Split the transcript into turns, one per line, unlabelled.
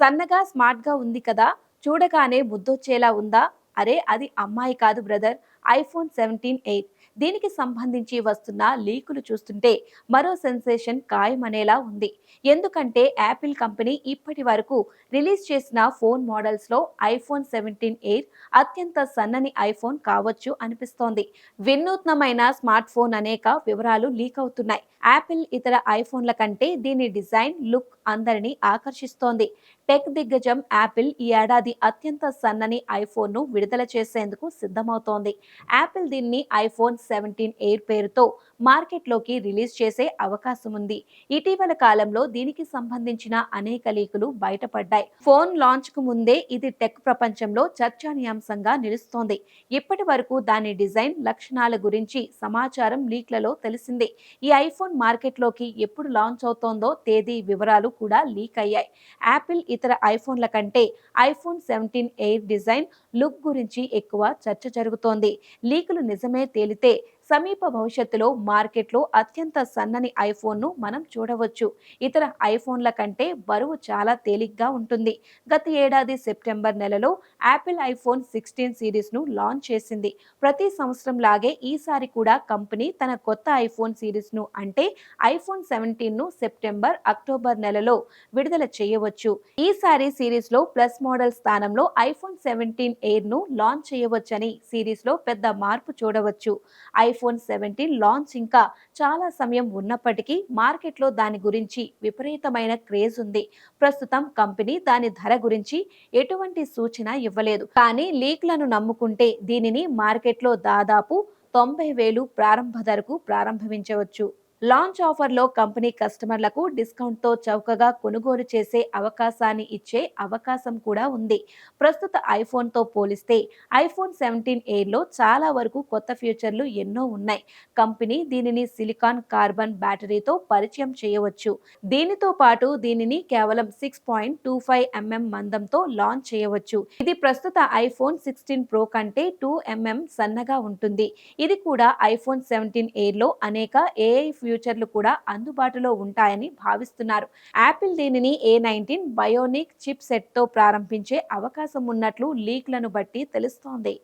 సన్నగా స్మార్ట్గా ఉంది కదా? చూడగానే ముద్దొచ్చేలా ఉందా? అరే అది అమ్మాయి కాదు బ్రదర్. IPhone seventeen eight. దీనికి సంబంధించి వస్తున్న లీకులు చూస్తుంటే మరో సెన్సేషన్ ఖాయమనేలా ఉంది. ఎందుకంటే యాపిల్ కంపెనీ ఇప్పటి వరకు రిలీజ్ చేసిన ఫోన్ మోడల్స్లో ఐఫోన్ సెవెంటీన్ ఎయిట్ అత్యంత సన్నని ఐఫోన్ కావచ్చు అనిపిస్తోంది. వినూత్నమైన స్మార్ట్ ఫోన్ అనేక వివరాలు లీక్ అవుతున్నాయి. యాపిల్ ఇతర ఐఫోన్ల కంటే దీని డిజైన్ లుక్ అందరినీ ఆకర్షిస్తోంది. టెక్ దిగ్గజం యాపిల్ ఈ ఏడాది అత్యంత సన్నని ఐఫోన్ను విడుదల చేసేందుకు సిద్ధమవుతోంది. యాపిల్ దీన్ని ఐఫోన్ సెవెంటీన్ ఎయిర్ పేరుతో మార్కెట్లోకి రిలీజ్ చేసే అవకాశం ఉంది. ఇటీవల కాలంలో దీనికి సంబంధించిన అనేక లీకులు బయటపడ్డాయి. ఫోన్ లాంచ్కు ముందే ఇది టెక్ ప్రపంచంలో చర్చనీయాంశంగా నిలుస్తోంది. ఇప్పటి వరకు దాని డిజైన్ లక్షణాల గురించి సమాచారం లీక్లలో తెలిసింది. ఈ ఐఫోన్ మార్కెట్లోకి ఎప్పుడు లాంచ్ అవుతోందో తేదీ వివరాలు కూడా లీక్ అయ్యాయి. యాపిల్ ఇతర ఐఫోన్ల కంటే iPhone seventeen air design look గురించి ఎక్కువ చర్చ జరుగుతోంది. లీకులు నిజమే తేలితే సమీప భవిష్యత్తులో మార్కెట్లో అత్యంత సన్నని ఐఫోన్ను మనం చూడవచ్చు. ఇతర ఐఫోన్ల కంటే బరువు చాలా తేలిగ్గా ఉంటుంది. గత ఏడాది సెప్టెంబర్ నెలలో యాపిల్ ఐఫోన్ సిక్స్టీన్ సిరీస్ను లాంచ్ చేసింది. ప్రతి సంవత్సరం లాగే ఈసారి కూడా కంపెనీ తన కొత్త ఐఫోన్ సిరీస్ను అంటే ఐఫోన్ సెవెంటీన్ను సెప్టెంబర్ అక్టోబర్ నెలలో విడుదల చేయవచ్చు. ఈసారి సిరీస్లో ప్లస్ మోడల్ స్థానంలో ఐఫోన్ సెవెంటీన్ ఎయిర్ను లాంచ్ చేయవచ్చని సిరీస్లో పెద్ద మార్పు చూడవచ్చు. ఐఫోన్ సెవెంటీన్ లాంచ్ ఇంకా చాలా సమయం ఉన్నప్పటికీ మార్కెట్లో దాని గురించి విపరీతమైన క్రేజ్ ఉంది. ప్రస్తుతం కంపెనీ దాని ధర గురించి ఎటువంటి సూచన ఇవ్వలేదు. కానీ లీక్లను నమ్ముకుంటే దీనిని మార్కెట్లో దాదాపు తొంభై వేలు ప్రారంభ ధరకు ప్రారంభించవచ్చు లాంచ్ ఆఫర్లో కంపెనీ కస్టమర్లకు డిస్కౌంట్తో చౌకగా కొనుగోలు చేసే అవకాశాన్ని ఇచ్చే అవకాశం కూడా ఉంది. ప్రస్తుత ఐఫోన్తో పోలిస్తే ఐఫోన్ సెవెంటీన్ ఎయిర్లో చాలా వరకు కొత్త ఫ్యూచర్లు ఎన్నో ఉన్నాయి. కంపెనీ దీనిని సిలికాన్ కార్బన్ బ్యాటరీతో పరిచయం చేయవచ్చు. దీనితో పాటు దీనిని కేవలం six point two five mm మందంతో లాంచ్ చేయవచ్చు. ఇది ప్రస్తుత ఐఫోన్ సిక్స్టీన్ ప్రో కంటే టూ ఎంఎం సన్నగా ఉంటుంది. ఇది కూడా ఐఫోన్ సెవెంటీన్ ఎయిర్లో అనేక ఏఐ ఫ్యూచర్లు కూడా అందుబాటులో ఉంటాయని భావిస్తున్నారు. యాపిల్ దీనిని ఏ నైన్టీన్ బయోనిక్ చిప్ సెట్తో ప్రారంభించే అవకాశం ఉన్నట్లు లీక్లను బట్టి తెలుస్తోంది.